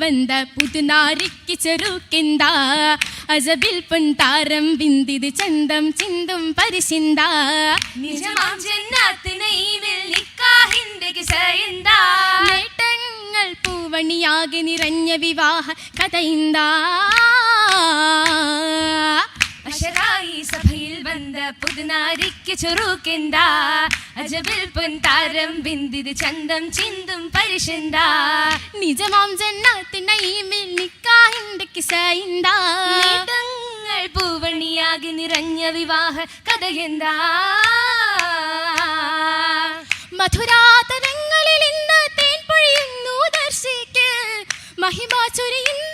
വന്ന പുതുനാരിക്ക് ചെറുക്കിന്ത? അജബിൽ പെൺ താരം വിന്തിത് ചന്തം ചിന്തും പരിശിന്ത? നിജമാം ജന്നാത്തിന് ഈ വെള്ളിക്കാഹിന്റെ കിസയിന്ത? നേട്ടങ്ങൾ പൂവണിയാകെ നിറഞ്ഞ വിവാഹ കഥയിന്താ? അശരായി സഭയിൽ വന്ന പുതുനാരിക്ക് ചുറുക്കെന്താ? അജബിൽ പൊൻതാരം ബിന്ദിത് ചന്തം ചിന്തും പരിശന്താ? നിജമാം ജന്നാത്തിനൈമിൽ നിക്കാഹിന്റെ കിസയിന്താ? നേട്ടങ്ങൾ പൂവണിയാകി നിറഞ്ഞ വിവാഹ കഥയെന്താ? മധുരാതരങ്ങളിൽ ഇന്ന് തേൻ പൊഴിയുന്നു ദർശിക്ക്. മഹിമ ചൊരിയുന്നൊരു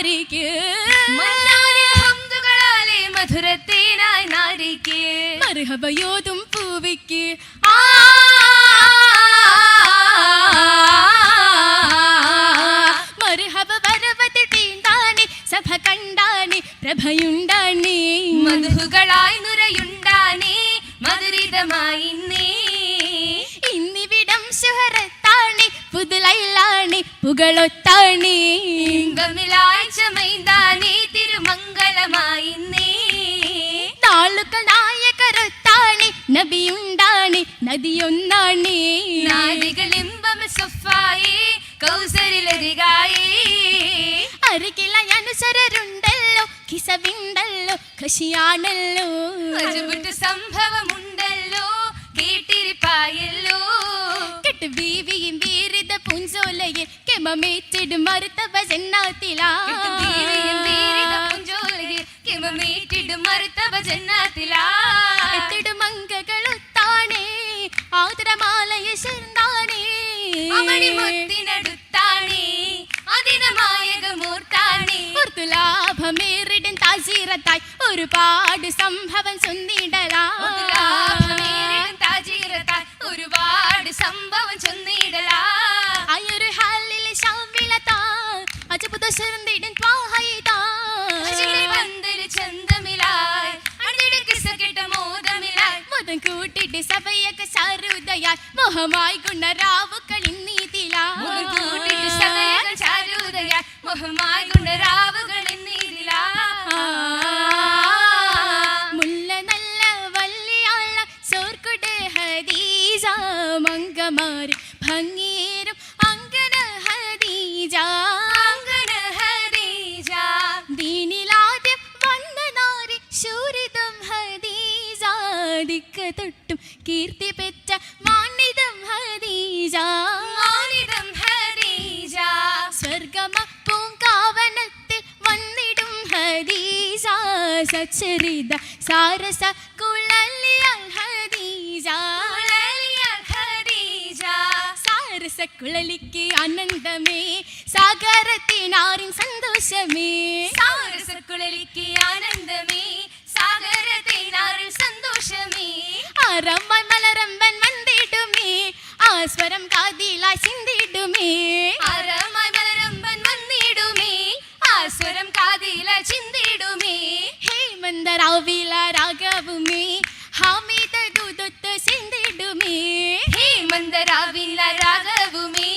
നാരിക്ക്. ഹംദുകളാലെ മധുരത്തേനായി നാരിക്ക്. മർഹബയോതും പൂവിക്ക്. ആ മർഹബ വരവതി തീണ്ടാണി സഭ കണ്ടാണി പ്രഭയുണ്ടാണി. മധുകളായി നുരയുണ്ടാണി മധുരിതമായി നീ. ഇന്നിവിടം ശുഹറത്താണി പുതുലൈലാണി പുകളൊത്താണി. നബിയുണ്ടാണി നദിയൊന്നാണി. നാരികളിമ്പം സൊഫായി കൗസരിലരികായി അരികില അനുസരരുണ്ടല്ലോ കിസവിണ്ടല്ലോ കൃഷിയാണല്ലോ. അജുബുട്ട് സംഭവമുണ്ടല്ലോ കേട്ടിരിപ്പായല്ലോ. കെട്ട് ബീവിയും വീരിത പുഞ്ചോലയിൽ കെമമേറ്റിടും മറുത്തവ ജന്നാത്തിലാ. ബീവിയും വീരിത പുഞ്ചോലയിൽ കിമമേറ്റിടും മറുത്തവ ജന്നാത്തിലാ ആദരമാലയ ശരണാണേ അവണി മുത്തിനടുത്താണേ. അതിനമായകമൂർത്താണേ. ഓർത്തു ലാഭമേറിടും താജീറത്തായി. ഒരുപാട് സംഭവം ചൊന്നിടലാ. ലാഭമേറിടും താജീറത്താൽ ഒരുപാട് സംഭവം ചൊന്നിടലാ. അയൊരു അജബുദ ശരന്തിടും മോദമിലായി. മതം കൂട്ടിട്ട് സഭയൊക്കെ സാരുദയാൽ മോഹമായി ഗുണരാവുകൾ ഇന്നീതിലാ മുഖം കൂട്ടിട്ട് സദയകൾ ചാരുതയാൽ മുഖമായി ഗുണരാവുകൾ എന്നീതിലാ മുല്ല നല്ല വല്ലിയാള സോർക്കുടെ ഹദീജ മങ്കമാര് ഭംഗീരും അങ്കന ഹദീജ. അങ്കന ഹദീജ. ദീനിലാദ്യം വന്നനാരി ശൂരിതം ഹദീജ ദിക്ക തൊട്ടും കീർത്തി പെറ്റ ஹரீஜா. ஆனிதம் ஹரீஜா. ஸ்வர்கமா பூங்காவனத்தில் வந்திடும் ஹரீஜா. சச்சரித சாரச குழலியல் ஹரீஜா. குழலியல் ஹரீஜா. சாரச குழலிக்கு ஆனந்தமே. சாகரத்தினாரின் சந்தோஷமே. சாரச குழலிக்கு ஆனந்தமே. சாகரத்தினாரின் சந்தோஷமே. அரம்மாய் மலரம்பன் வந்து സ്വരം കാതിലായി ചിന്തിടുമേ. ആരമായി മലരമ്പൻ വന്നിടുമേ. ആ സ്വരം കാതില ചിന്തിടുമേ. ഹേമന്തരാവില രാഗവുമേ ഹാമിത ദൂതൊത്ത് ചിന്തിടുമേ. ഹേമന്തരാവില രാഗവുമേ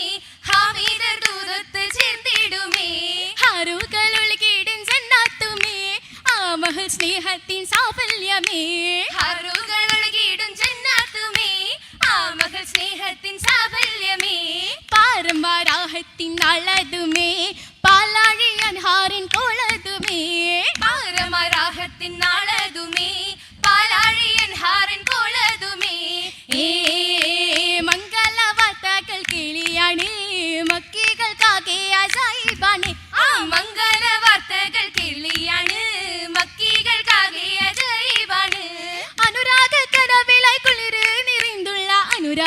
ഹാമീദ ദൂതത്ത് ചേർത്തിടുമേ ഹാരുകളുകിടും ജന്നാത്തുമേ ആ മഹൽ സ്നേഹത്തിൻ സാഫല്യമേ. ജന്നാത്തുമേ மகள் ஸ்நேகத்தின் சாபல்யமே பாரம்பா ராகத்தின் அழதுமே பாலாழி அன்ஹாரின் கோளதுமே பாரம்பா ராகத்தின்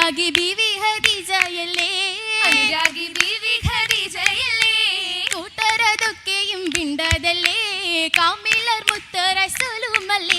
അനുരാഗി ബിവി ജയല്ലേ അനുരാഗി ബീവി ജയല്ലേ കൂട്ടരതൊക്കെയും വിണ്ടതല്ലേ? കാമിലർ മുത്തര സൊലുമല്ലേ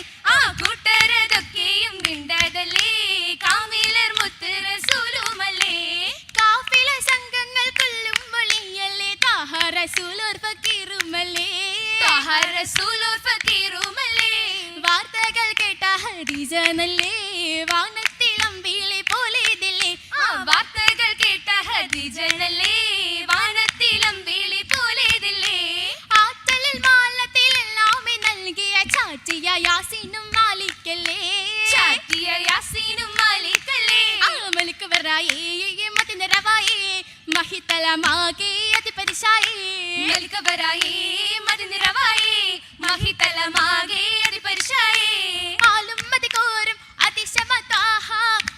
മഹിതലമാകെ അതിപരിശായി. നൽകവരായി മതിനിറവായി മഹിതലമാകെ അതിപരിശായി. ആലും മതി കോരും അതിശമതാഹ.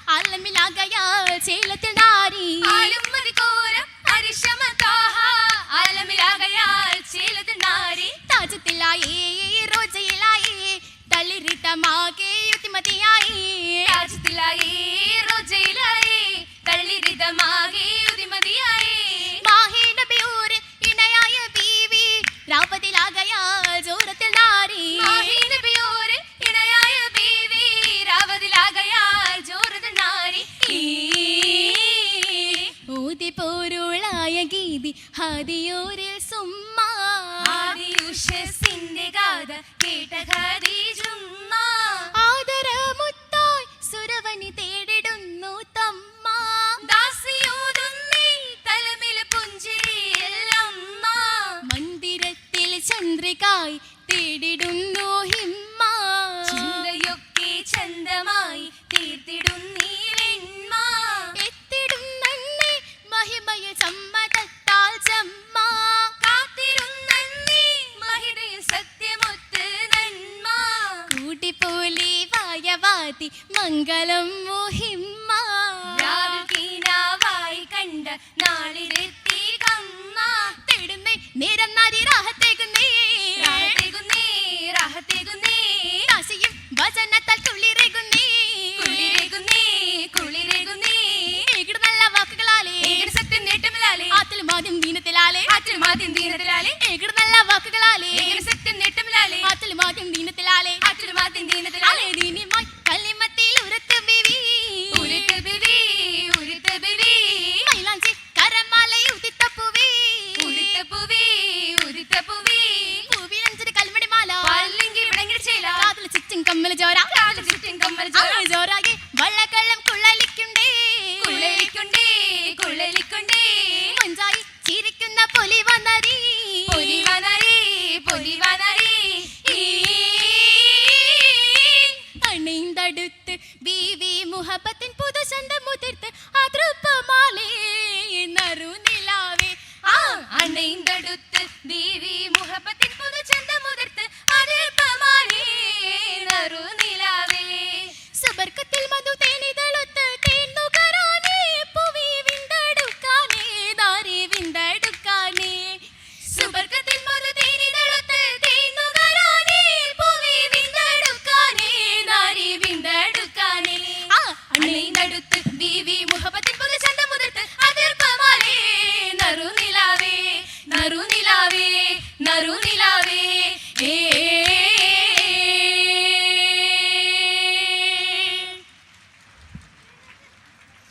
ആലമിലാകയാൽ ചെയ്ല ഹബീബി ഹദിയൂരിൽ സുമ്മാദിയുഷസിന്റെ കഥ കേട്ട ഖദീജുമ്മ ആദരമുത്തായി സുരവനി തേടിടുന്നു മന്ദിരത്തിൽ ചന്ദ്രികായി തേടിടുന്നു ഹിമ്മ. ചിന്തയൊക്കെ ചന്തമായി തീർത്തിടുന്നീ എത്തിടുന്നേ മഹിമയ ചമ്മത പാർവതി മംഗളം മുഹിമ്മ. രാവിലാവായി കണ്ട നാളിലെത്തി കമ്മാ. തിടുന്നേ നേരം നരി നീ കമ്മൽ ചോര. കാൽ ചുറ്റും കമ്മൽ ചോര കുള്ളലിക്കുണ്ടേ. കുള്ളലിക്കുണ്ടേ കുള്ളലിക്കുണ്ടേ. കൊഞ്ചായി ചിരിക്കുന്ന പൊലി വന്നരി പൊലി വന്നരി പൊലി വന്നരി അണിന്തടുത്ത് ബീവി മുഹബത്തിൻ പുതുചന്തം മുതിർത്ത് അതൃപ്പമാലേ നറുനിലാവേ. ആ അണിന്തടുത്ത് ബീവി മുഹബ